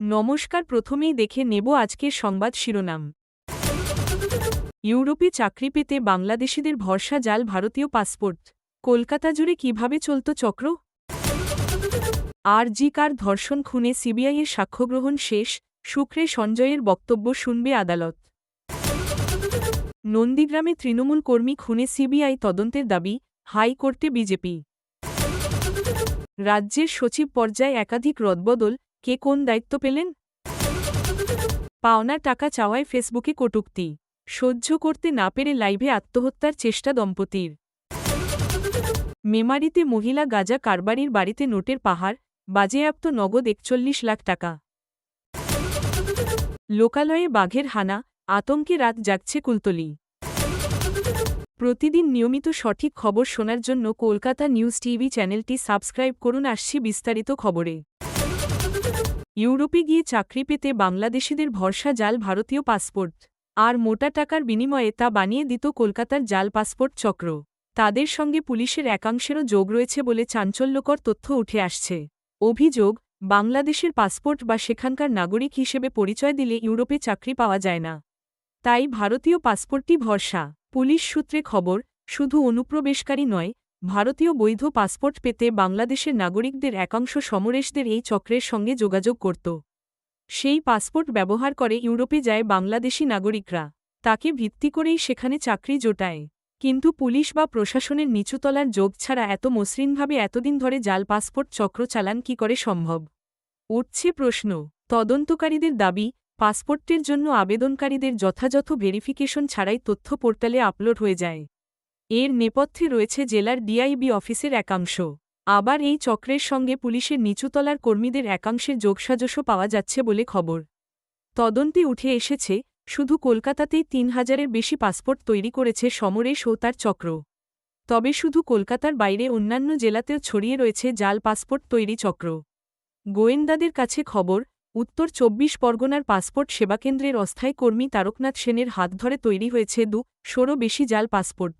নমস্কার, প্রথমেই দেখে নেব আজকের সংবাদ শিরোনাম। ইউরোপে চাকরি পেতে বাংলাদেশিদের ভরসা জাল ভারতীয় পাসপোর্ট। কলকাতা জুড়ে কীভাবে চলত চক্র? আর জি কার ধর্ষণ খুনে সিবিআইয়ের সাক্ষ্যগ্রহণ শেষ শুক্রে সঞ্জয়ের বক্তব্য শুনবে আদালত। নন্দীগ্রামে তৃণমূল কর্মী খুনে সিবিআই তদন্তের দাবি, হাইকোর্টে বিজেপি। রাজ্যের সচিব পর্যায়ে একাধিক রদবদল কে কোন দায়িত্ব পেলেন? পাওনা টাকা চাওয়ায় ফেসবুকে কটুক্তি। সহ্য করতে না পেরে লাইভে আত্মহত্যার চেষ্টা দম্পতির। মেমারিতে মহিলা গাজা কারবারির বাড়িতে নোটের পাহাড়, বাজেয়াপ্ত নগদ একচল্লিশ লাখ টাকা। লোকালয়ে বাঘের হানা, আতঙ্কে রাত জাগছে কুলতলি। প্রতিদিন নিয়মিত সঠিক খবর শোনার জন্য কলকাতা নিউজ টিভি চ্যানেলটি সাবস্ক্রাইব করুন আসছি বিস্তারিত খবরে। ইউরোপে গিয়ে চাকরি পেতে বাংলাদেশিদের ভরসা জাল ভারতীয় পাসপোর্ট। আর মোটা টাকার বিনিময়ে তা বানিয়ে দিত কলকাতার জাল পাসপোর্ট চক্র। তাদের সঙ্গে পুলিশের একাংশেরও যোগ রয়েছে বলে চাঞ্চল্যকর তথ্য উঠে আসছে। অভিযোগ, বাংলাদেশের পাসপোর্ট বা সেখানকার নাগরিক হিসেবে পরিচয় দিলে ইউরোপে চাকরি পাওয়া যায় না। তাই ভারতীয় পাসপোর্টটি ভরসা। পুলিশ সূত্রে খবর, শুধু অনুপ্রবেশকারী নয় ভারতীয় বৈধ পাসপোর্ট পেতে বাংলাদেশের নাগরিকদের একাংশ সমরেশদের এই চক্রের সঙ্গে যোগাযোগ করত। সেই পাসপোর্ট ব্যবহার করে ইউরোপে যায় বাংলাদেশি নাগরিকরা। তাকে ভিত্তি করেই সেখানে চাকরি জোটায়। কিন্তু পুলিশ বা প্রশাসনের নিচুতলার যোগ ছাড়া এত মসৃণভাবে এতদিন ধরে জাল পাসপোর্ট চক্র চালান কি করে সম্ভব? উঠছে প্রশ্ন। তদন্তকারীদের দাবি, পাসপোর্টের জন্য আবেদনকারীদের যথাযথ ভেরিফিকেশন ছাড়াই তথ্য পোর্টালে আপলোড হয়ে যায়। এর নেপথ্যে রয়েছে জেলার ডিআইবি অফিসের একাংশ। আবার এই চক্রের সঙ্গে পুলিশের নিচুতলার কর্মীদের একাংশের যোগসাজশও পাওয়া যাচ্ছে বলে খবর। তদন্তে উঠে এসেছে, শুধু কলকাতাতেই তিন হাজারের বেশি পাসপোর্ট তৈরি করেছে সমরেশ ও তার চক্র। তবে শুধু কলকাতার বাইরে অন্যান্য জেলাতেও ছড়িয়ে রয়েছে জাল পাসপোর্ট তৈরি চক্র। গোয়েন্দাদের কাছে খবর, উত্তর চব্বিশ পরগনার পাসপোর্ট সেবাকেন্দ্রের অস্থায়ী কর্মী তারকনাথ সেনের হাত ধরে তৈরি হয়েছে দু শোরও বেশি জাল পাসপোর্ট।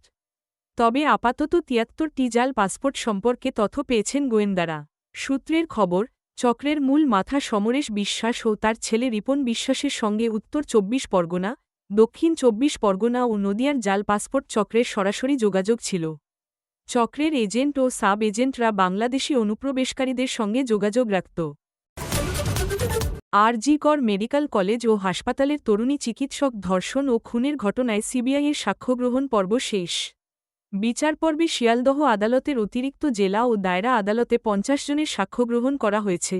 তবে আপাতত তিয়াত্তরটি জাল পাসপোর্ট সম্পর্কে তথ্য পেয়েছেন গোয়েন্দারা। সূত্রের খবর, চক্রের মূল মাথা সমরেশ বিশ্বাস ও তার ছেলে রিপন বিশ্বাসের সঙ্গে উত্তর চব্বিশ পরগনা, দক্ষিণ চব্বিশ পরগনা ও নদিয়ার জাল পাসপোর্ট চক্রের সরাসরি যোগাযোগ ছিল। চক্রের এজেন্ট ও সাব এজেন্টরা বাংলাদেশি অনুপ্রবেশকারীদের সঙ্গে যোগাযোগ রাখত। আরজিকর মেডিকেল কলেজ ও হাসপাতালের তরুণী চিকিৎসক ধর্ষণ ও খুনের ঘটনায় সিবিআইয়ের সাক্ষ্যগ্রহণ পর্ব শেষ। বিচারপর্বে শিয়ালদহ আদালতের অতিরিক্ত জেলা ও দায়রা আদালতে পঞ্চাশ জনের সাক্ষ্যগ্রহণ করা হয়েছে।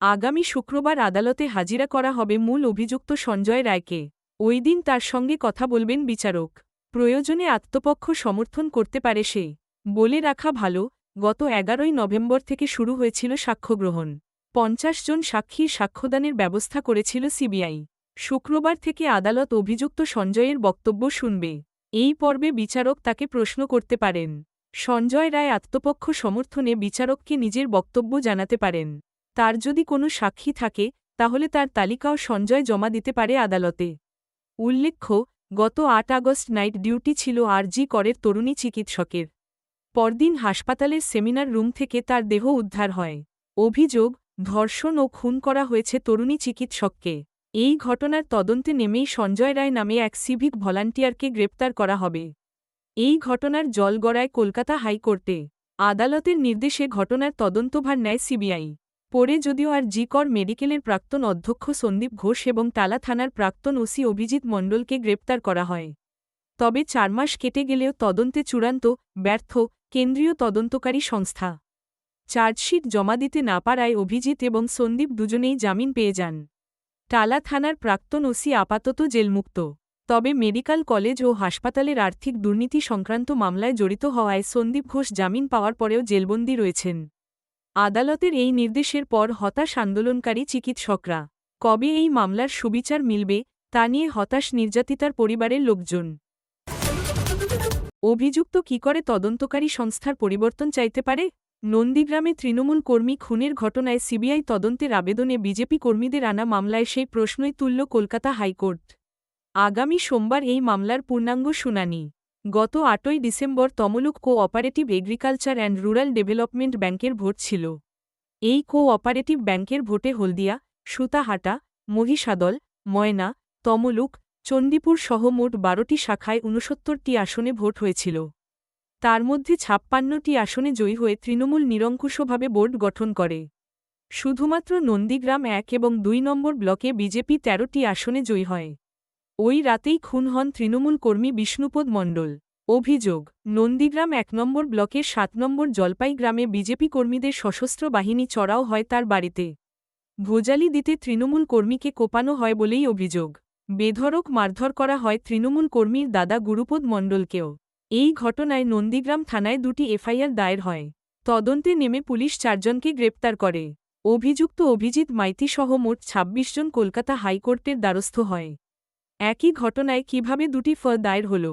আগামী শুক্রবার আদালতে হাজিরা করা হবে মূল অভিযুক্ত সঞ্জয় রায়কে। ওই দিন তার সঙ্গে কথা বলবেন বিচারক। প্রয়োজনে আত্মপক্ষ সমর্থন করতে পারে সে। বলে রাখা ভালো, গত এগারোই নভেম্বর থেকে শুরু হয়েছিল সাক্ষ্যগ্রহণ পঞ্চাশ জন সাক্ষীর সাক্ষ্যদানের ব্যবস্থা করেছিল সিবিআই। শুক্রবার থেকে আদালত অভিযুক্ত সঞ্জয়ের বক্তব্য শুনবে। এই পর্বে বিচারক তাকে প্রশ্ন করতে পারেন। সঞ্জয় রায় আত্মপক্ষ সমর্থনে বিচারককে নিজের বক্তব্য জানাতে পারেন। তার যদি কোনো সাক্ষী থাকে, তাহলে তার তালিকাও সঞ্জয় জমা দিতে পারে আদালতে। উল্লেখ্য, গত আট আগস্ট নাইট ডিউটি ছিল আরজি করের তরুণী চিকিৎসকের। পরদিন হাসপাতালের সেমিনার রুম থেকে তার দেহ উদ্ধার হয়। অভিযোগ, ধর্ষণ ও খুন করা হয়েছে তরুণী চিকিৎসককে। এই ঘটনার তদন্তে নেমেই সঞ্জয় রায় নামে এক সিভিক ভলান্টিয়ারকে গ্রেপ্তার করা হবে। এই ঘটনার জল গড়ায় কলকাতা হাইকোর্টে। আদালতের নির্দেশে ঘটনার তদন্তভার নেয় সিবিআই। পরে যদিও আর জি কর মেডিকেলের প্রাক্তন অধ্যক্ষ সন্দীপ ঘোষ এবং টালা থানার প্রাক্তন ওসি অভিজিৎ মণ্ডলকে গ্রেপ্তার করা হয়। তবে চার মাস কেটে গেলেও তদন্তে চূড়ান্ত, ব্যর্থ, কেন্দ্রীয় তদন্তকারী সংস্থা। চার্জশিট জমা দিতে না পারায় অভিজিৎ এবং সন্দীপ দুজনেই জামিন পেয়ে যান। টালা থানার প্রাক্তন ওসি আপাতত জেলমুক্ত। তবে মেডিকেল কলেজ ও হাসপাতালের আর্থিক দুর্নীতি সংক্রান্ত মামলায় জড়িত হওয়ায় সন্দীপ ঘোষ জামিন পাওয়ার পরেও জেলবন্দি রয়েছেন। আদালতের এই নির্দেশের পর হতাশ আন্দোলনকারী চিকিৎসকরা। কবে এই মামলার সুবিচার মিলবে, তা নিয়ে হতাশ নির্যাতিতার পরিবারের লোকজন। অভিযুক্ত কি করে তদন্তকারী সংস্থার পরিবর্তন চাইতে পারে? নন্দীগ্রামে তৃণমূল কর্মী খুনের ঘটনায় সিবিআই তদন্তের আবেদনে বিজেপি কর্মীদের আনা মামলায় সেই প্রশ্নই তুলল কলকাতা হাইকোর্ট। আগামী সোমবার এই মামলার পূর্ণাঙ্গ শুনানি। গত আটই December Tamluk co operative agriculture and rural development ব্যাংকের ভোট ছিল। এই কো অপারেটিভ ব্যাংকের ভোটে হলদিয়া, সুতাহাটা, মহিষাদল, ময়না, তমলুক, চণ্ডীপুর সহ মোট বারোটি শাখায় ঊনসত্তরটি আসনে ভোট হয়েছিল। তার মধ্যে ছাপ্পান্নটি আসনে জয়ী হয়ে তৃণমূল নিরঙ্কুশভাবে বোর্ড গঠন করে। শুধুমাত্র নন্দীগ্রাম এক এবং দুই নম্বর ব্লকে বিজেপি তেরোটি আসনে জয়ী হয়। ওই রাতেই খুন হন তৃণমূল কর্মী বিষ্ণুপদ মণ্ডল। অভিযোগ, নন্দীগ্রাম এক নম্বর ব্লকের সাত নম্বর জলপাই গ্রামে বিজেপি কর্মীদের সশস্ত্র বাহিনী চড়াও হয় তার বাড়িতে। ভোজালি দিতে তৃণমূল কর্মীকে কোপানো হয় বলেই অভিযোগ। বেধরক মারধর করা হয় তৃণমূল কর্মীর দাদা গুরুপদ মণ্ডলকেও। এই ঘটনায় নন্দীগ্রাম থানায় দুটি এফআইআর দায়ের হয়। তদন্তে নেমে পুলিশ চারজনকে গ্রেপ্তার করে। অভিযুক্ত অভিজিৎ মাইতি সহ মোট ২৬ জন কলকাতা হাইকোর্টের দ্বারস্থ হয়। একই ঘটনায় কীভাবে দুটি ফ দায়ের হল,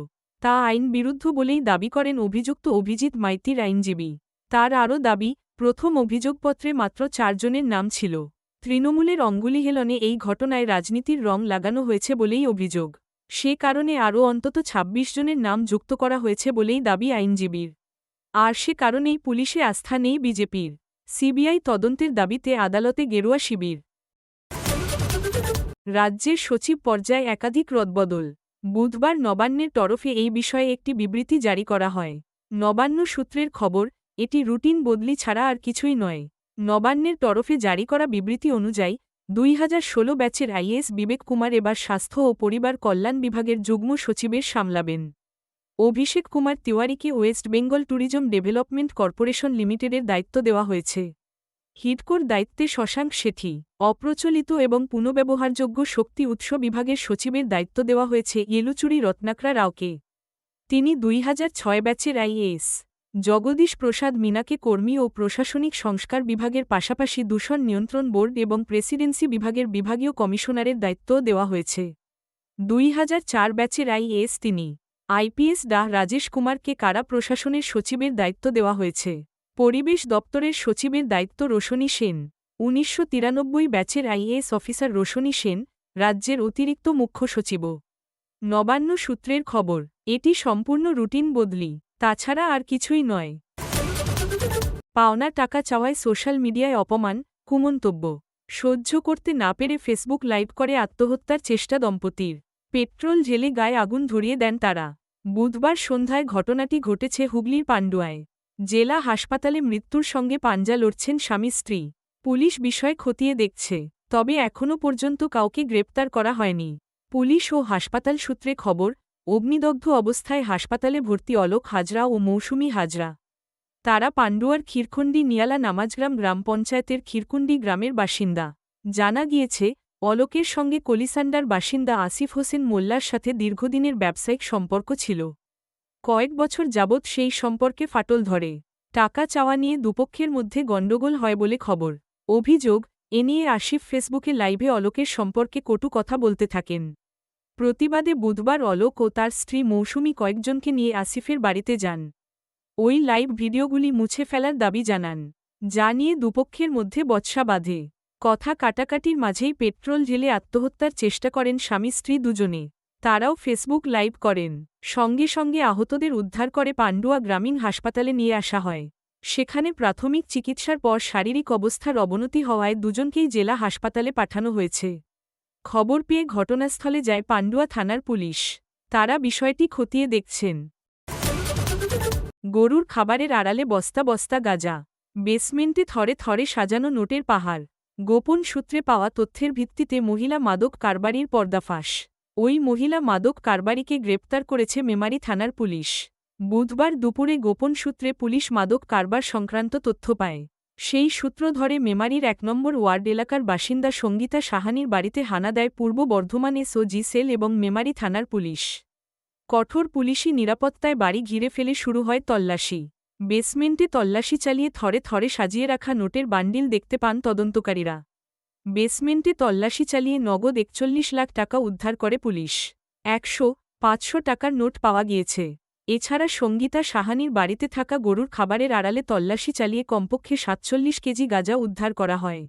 তা আইন বিরুদ্ধ বলেই দাবি করেন অভিযুক্ত অভিজিৎ মাইতির আইনজীবী। তার আরও দাবি, প্রথম অভিযোগপত্রে মাত্র চারজনের নাম ছিল। তৃণমূলের অঙ্গুলি হেলনে এই ঘটনায় রাজনীতির রং লাগানো হয়েছে বলেই অভিযোগ। সে কারণে আরও অন্তত ২৬ জনের নাম যুক্ত করা হয়েছে বলেই দাবি আইনজীবীর। আর সে কারণেই পুলিশে আস্থা নেই বিজেপির। সিবিআই তদন্তের দাবিতে আদালতে গেরুয়া শিবির। রাজ্যের সচিব পর্যায়ে একাধিক রদবদল। বুধবার নবান্নের তরফে এই বিষয়ে একটি বিবৃতি জারি করা হয়। নবান্ন সূত্রের খবর, এটি রুটিন বদলি ছাড়া আর কিছুই নয়। নবান্নের তরফে জারি করা বিবৃতি অনুযায়ী দুই হাজার ষোলো ব্যাচের আইএস বিবেক কুমার এবার স্বাস্থ্য ও পরিবার কল্যাণ বিভাগের যুগ্ম সচিবের সামলাবেন। Abhishek Kumar তিওয়ারিকে West Bengal tourism development corporation লিমিটেডের দায়িত্ব দেওয়া হয়েছে। হিডকোর দায়িত্বে শশাঙ্ক শেঠি, অপ্রচলিত এবং পুনঃব্যবহারযোগ্য শক্তি উৎস বিভাগের সচিবের দায়িত্ব দেওয়া হয়েছে ইয়েলুচুরি রত্নাকরা রাওকে। তিনি দুই হাজার ছয় ব্যাচের আইএএস জগদীশ প্রসাদ মিনাকে কর্মী ও প্রশাসনিক সংস্কার বিভাগের পাশাপাশি দূষণ নিয়ন্ত্রণ বোর্ড এবং প্রেসিডেন্সি বিভাগের বিভাগীয় কমিশনারের দায়িত্ব দেওয়া হয়েছে। দুই হাজার চার ব্যাচের আইএএস তিনি। আইপিএস ডা রাজেশ কুমারকে কারা প্রশাসনের সচিবের দায়িত্ব দেওয়া হয়েছে? পরিবেশ দপ্তরের সচিবের দায়িত্ব রোশনী সেন। উনিশশো তিরানব্বই ব্যাচের আইএএস অফিসার রোশনী সেন, রাজ্যের অতিরিক্ত মুখ্য সচিব। নবান্ন সূত্রের খবর, এটি সম্পূর্ণ রুটিন বদলি। তাছাড়া আর কিছুই নয়। পাওনা টাকা চাওয়ায় সোশ্যাল মিডিয়ায় অপমান, কুমন্তব্য। সহ্য করতে না পেরে ফেসবুক লাইভ করে আত্মহত্যার চেষ্টা দম্পতির। পেট্রোল জেলে গায়ে আগুন ধরিয়ে দেন তারা। বুধবার সন্ধ্যায় ঘটনাটি ঘটেছে হুগলির পাণ্ডুয়ায় জেলা হাসপাতালে মৃত্যুর সঙ্গে পাঞ্জা লড়ছেন স্বামী স্ত্রী। পুলিশ বিষয় খতিয়ে দেখছে, তবে এখনও পর্যন্ত কাউকে গ্রেপ্তার করা হয়নি। পুলিশ ও হাসপাতাল সূত্রে খবর অগ্নিদগ্ধ অবস্থায় হাসপাতালে ভর্তি অলোক হাজরা ও মৌসুমি হাজরা। তারা পান্ডুয়ার ক্ষীরখণ্ডী নিয়ালা নামাজগ্রাম গ্রাম পঞ্চায়েতের ক্ষীরকুণ্ডি গ্রামের বাসিন্দা। জানা গিয়েছে, অলোকের সঙ্গে কলিসান্ডার বাসিন্দা আসিফ হোসেন মোল্লার সাথে দীর্ঘদিনের ব্যবসায়িক সম্পর্ক ছিল। কয়েক বছর যাবৎ সেই সম্পর্কে ফাটল ধরে। টাকা চাওয়া নিয়ে দুপক্ষের মধ্যে গণ্ডগোল হয় বলে খবর। অভিযোগ, এ নিয়ে আসিফ ফেসবুকে লাইভে অলোকের সম্পর্কে কটু কথা বলতে থাকেন। প্রতিবাদে বুধবার অলোক ও তার স্ত্রী মৌসুমি কয়েকজনকে নিয়ে আসিফের বাড়িতে যান। ওই লাইভ ভিডিওগুলি মুছে ফেলার দাবি জানান, যা নিয়ে দুপক্ষের মধ্যে বৎসা বাঁধে। কথা কাটাকাটির মাঝেই পেট্রোল ঢেলে আত্মহত্যার চেষ্টা করেন স্বামী স্ত্রী দুজনে। তারাও ফেসবুক লাইভ করেন। সঙ্গে সঙ্গে আহতদের উদ্ধার করে পাণ্ডুয়া গ্রামীণ হাসপাতালে নিয়ে আসা হয়। সেখানে প্রাথমিক চিকিৎসার পর শারীরিক অবস্থার অবনতি হওয়ায় দুজনকেই জেলা হাসপাতালে পাঠানো হয়েছে। খবর পেয়ে ঘটনাস্থলে যায় পাণ্ডুয়া থানার পুলিশ। তারা বিষয়টি খতিয়ে দেখছেন। গরুর খাবারের আড়ালে বস্তা বস্তা গাজা। বেসমেন্টে থরে থরে সাজানো নোটের পাহাড়। গোপন সূত্রে পাওয়া তথ্যের ভিত্তিতে মহিলা মাদক কারবারির পর্দাফাঁস ওই মহিলা মাদক কারবারিকে গ্রেপ্তার করেছে মেমারি থানার পুলিশ। বুধবার দুপুরে গোপন সূত্রে পুলিশ মাদক কারবার সংক্রান্ত তথ্য পায়। সেই সূত্র ধরে মেমারির এক নম্বর ওয়ার্ড এলাকার বাসিন্দা সঙ্গীতা সাহানির বাড়িতে হানা দেয় পূর্ব বর্ধমান এসও জি সেল এবং মেমারি থানার পুলিশ। কঠোর পুলিশি নিরাপত্তায় বাড়ি ঘিরে ফেলে শুরু হয় তল্লাশি। বেসমেন্টে তল্লাশি চালিয়ে থরে থরে সাজিয়ে রাখা নোটের বান্ডিল দেখতে পান তদন্তকারীরা। বেসমেন্টে তল্লাশি চালিয়ে নগদ একচল্লিশ লাখ টাকা উদ্ধার করে পুলিশ। একশো, পাঁচশো টাকার নোট পাওয়া গিয়েছে। এছাড়া সঙ্গীতা সাহানির বাড়িতে থাকা গরুর খাবারের আড়ালে তল্লাশি চালিয়ে কমপক্ষে সাতচল্লিশ কেজি গাঁজা উদ্ধার করা হয়।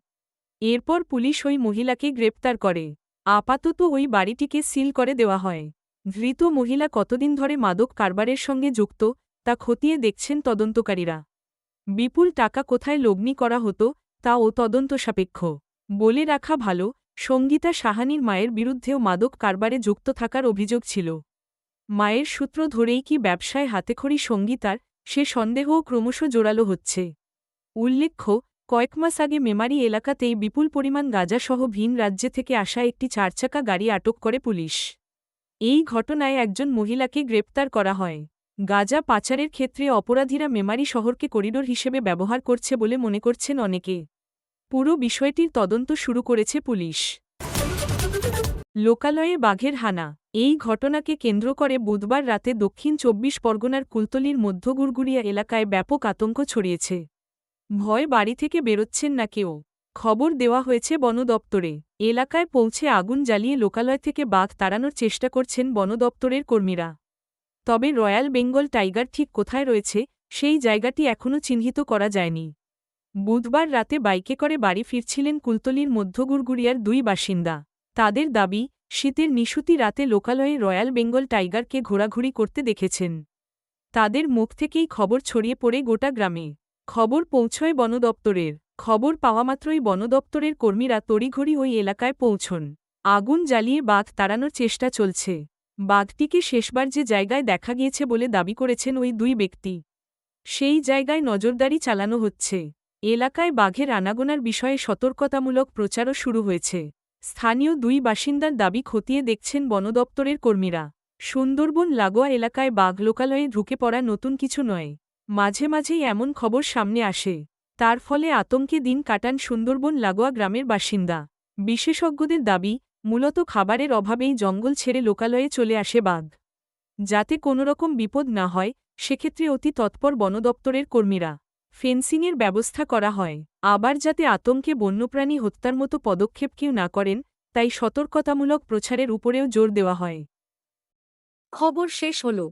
এরপর পুলিশ ওই মহিলাকে গ্রেপ্তার করে। আপাতত ওই বাড়িটিকে সিল করে দেওয়া হয়। ধৃত মহিলা কতদিন ধরে মাদক কারবারের সঙ্গে যুক্ত, তা খতিয়ে দেখছেন তদন্তকারীরা। বিপুল টাকা কোথায় লগ্নি করা হতো, তা ও তদন্ত সাপেক্ষ। বলে রাখা ভালো, সঙ্গীতা সাহানির মায়ের বিরুদ্ধেও মাদক কারবারে যুক্ত থাকার অভিযোগ ছিল। মায়ের সূত্র ধরেই কি ব্যবসায় হাতেখড়ি সঙ্গীতার সে সন্দেহও ক্রমশ জোরালো হচ্ছে। উল্লেখ্য, কয়েক মাস আগে মেমারি এলাকাতেই বিপুল পরিমাণ গাঁজাসহ ভিন রাজ্যে থেকে আসা একটি চারচাকা গাড়ি আটক করে পুলিশ। এই ঘটনায় একজন মহিলাকে গ্রেপ্তার করা হয়। গাজা পাচারের ক্ষেত্রে অপরাধীরা মেমারি শহরকে করিডোর হিসেবে ব্যবহার করছে বলে মনে করছেন অনেকে। পুরো বিষয়টির তদন্ত শুরু করেছে পুলিশ। লোকালয়ে বাঘের হানা। এই ঘটনাকে কেন্দ্র করে বুধবার রাতে দক্ষিণ চব্বিশ পরগনার কুলতলির মধ্যগুড়গুড়িয়া এলাকায় ব্যাপক আতঙ্ক ছড়িয়েছে। ভয় বাড়ি থেকে বেরোচ্ছেন না কেউ। খবর দেওয়া হয়েছে বন দপ্তরে। এলাকায় পৌঁছে আগুন জ্বালিয়ে লোকালয় থেকে বাঘ তাড়ানোর চেষ্টা করছেন বন দপ্তরের কর্মীরা। তবে রয়্যাল বেঙ্গল টাইগার ঠিক কোথায় রয়েছে, সেই জায়গাটি এখনও চিহ্নিত করা যায়নি। বুধবার রাতে বাইকে করে বাড়ি ফিরছিলেন কুলতলির মধ্যগুড়গুড়িয়ার দুই বাসিন্দা। তাদের দাবি, শীতের নিশুতি রাতে লোকালয়ে রয়্যাল বেঙ্গল টাইগারকে ঘোরাঘুরি করতে দেখেছেন। তাদের মুখ থেকেই খবর ছড়িয়ে পড়ে গোটা গ্রামে। খবর পৌঁছয় বন দপ্তরের খবর পাওয়ামাত্রই বন দপ্তরের কর্মীরা তড়িঘড়ি ওই এলাকায় পৌঁছন। আগুন জ্বালিয়ে বাঘ তাড়ানোর চেষ্টা চলছে। বাঘটিকে শেষবার যে জায়গায় দেখা গিয়েছে বলে দাবি করেছেন ওই দুই ব্যক্তি। সেই জায়গায় নজরদারি চালানো হচ্ছে। এলাকায় বাঘের আনাগোনার বিষয়ে সতর্কতামূলক প্রচারও শুরু হয়েছে। স্থানীয় দুই বাসিন্দার দাবি খতিয়ে দেখছেন বন দপ্তরের কর্মীরা। সুন্দরবন লাগোয়া এলাকায় বাঘ লোকালয়ে ঢুকে পড়া নতুন কিছু নয়। মাঝে মাঝেই এমন খবর সামনে আসে। তার ফলে আতঙ্কে দিন কাটান সুন্দরবন লাগোয়া গ্রামের বাসিন্দা। বিশেষজ্ঞদের দাবি, মূলত খাবারের অভাবেই জঙ্গল ছেড়ে লোকালয়ে চলে আসে বাঘ। যাতে কোনোরকম বিপদ না হয়, সেক্ষেত্রে অতি তৎপর বন দপ্তরের কর্মীরা। ফেন্সিংয়ের ব্যবস্থা করা হয়। আবার যাতে আতঙ্কে বন্যপ্রাণী হত্যার মতো পদক্ষেপ কেউ না করেন, তাই সতর্কতামূলক প্রচারের উপরেও জোর দেওয়া হয়। খবর শেষ হল।